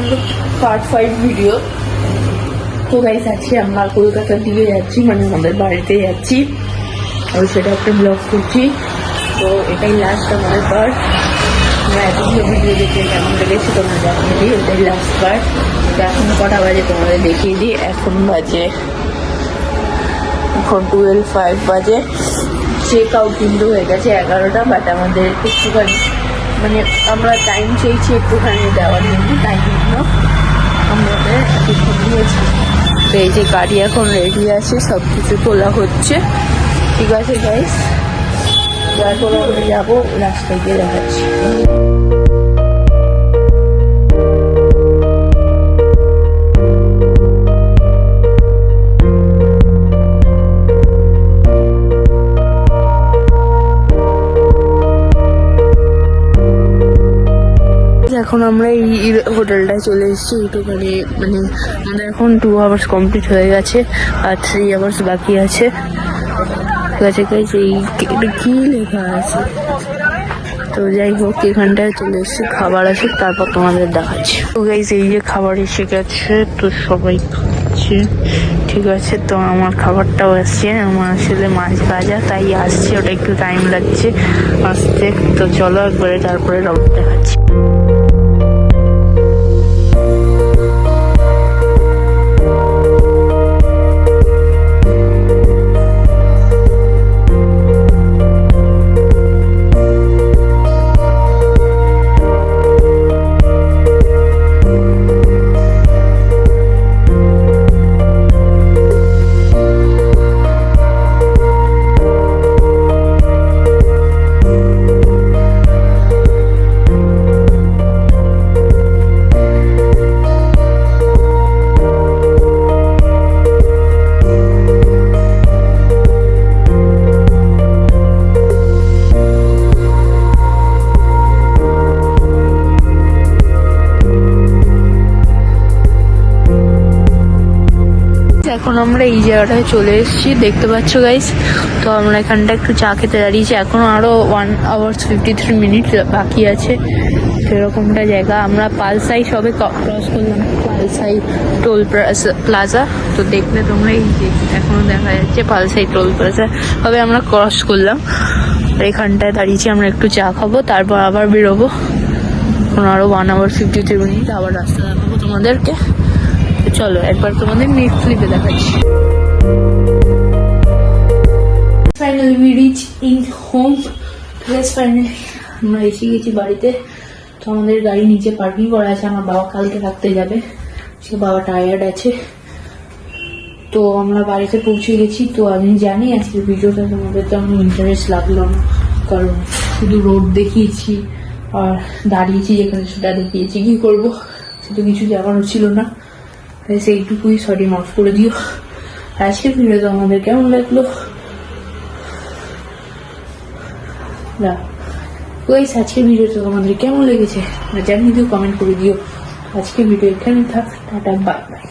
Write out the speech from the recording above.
করলাম তো part five video তো গাইস আজকে আমরা কলকাতার দিকে যাচ্ছি মানে আমাদের বাড়িতে যাচ্ছি। আর সেটা একটা ব্লগ করছি। তো এটাই লাস্ট আমাদের পার্ট আমরা এতগুলো ভিডিও দেখে কেমন লেগেছে তোমরা জানিয়ে দিই এটাই লাস্ট পার্ট তো এখন কটা বাজে তোমাদের দেখিয়ে দিই, এখন বাজে এখন টুয়েলভ ফাইভ বাজে। চেক আউট কিন্তু হয়ে গেছে এগারোটা বাট আমাদের একটুখানি মানে আমরা টাইম চেয়েছি একটুখানি দেওয়ার জন্য, তাই জন্য আমাদের এতক্ষণ দিয়েছি। এই যে গাড়ি এখন রেডি আছে সব কিছু তোলা হচ্ছে। ঠিক আছে গাইস পরে আমরা যাব, রাস্তায় গিয়ে দেখাচ্ছি। এখন আমরা এই হোটেলটায় চলে এসেছি একটুখানি মানে আমাদের এখন টু আওয়ার্স কমপ্লিট হয়ে গেছে আর থ্রি আওয়ার্স বাকি আছে। ঠিক আছে এই কি লেখা আছে? তো যাই হোক, এখানটায় চলে এসেছি, খাবার আছে, তারপর তোমাদের দেখাচ্ছি। তো গাইজ এই যে খাবার এসে গেছে, তো সবাই খাচ্ছে। ঠিক আছে, তো আমার খাবারটাও আসছে, আমার আসলে মাছ ভাজা, তাই আসছে, ওটা একটু টাইম লাগছে, আসতে। তো চলো একবারে তারপরে রব দেখাচ্ছি। আমরা এই জায়গাটায় চলে এসেছি, দেখতে পাচ্ছ গাইস তো আমরা এখানটা একটু চা খেতে দাঁড়িয়েছি। এখনও আরও one hours fifty three minute বাকি আছে। সেরকমটা জায়গা। আমরা পালসাই সবে ক্রস করলাম, পালসাই টোল প্লাজা তো দেখলে তোমরা এই যে এখনও দেখা যাচ্ছে পালসাই টোল প্লাজা তবে আমরা ক্রস করলাম। এখানটায় দাঁড়িয়েছি, আমরা একটু চা খাব, তারপর আবার বেরোবো। এখন আরও one hour fifty three minute আবার রাস্তা দেখাবো তোমাদেরকে। তো চলো, একবার তোমাদের নেক্সট ক্লিপে দেখাচ্ছি। Finally we reach in home place finally আমরা এসে গেছি বাড়িতে। তো আমাদের গাড়ি নিচে পার্কিং করা আছে, আমার বাবা কালকে থাকতে যাবে। সে বাবা টায়ার্ড আছে। তো আমরা বাড়িতে পৌঁছে গেছি। তো আমি জানি আজকে ভিডিওটা তোমাদের তেমন ইন্টারেস্ট লাগল না, কারণ শুধু রোড দেখিয়েছি আর দাঁড়িয়েছি যেখানে সেটা দেখিয়েছি। কি করব? সেটা কিছু জানানো ছিল না। তাই সেইটুকুই সরি মাফ করে দিও। আজকের ভিডিওটা আমাদের কেমন লাগল? না ওই আজকের ভিডিওটা তোমাদের কেমন লেগেছে? জানিয়ে দিও কমেন্ট করে দিও। আজকের ভিডিও এখানে থাক, টাটা বাই বাই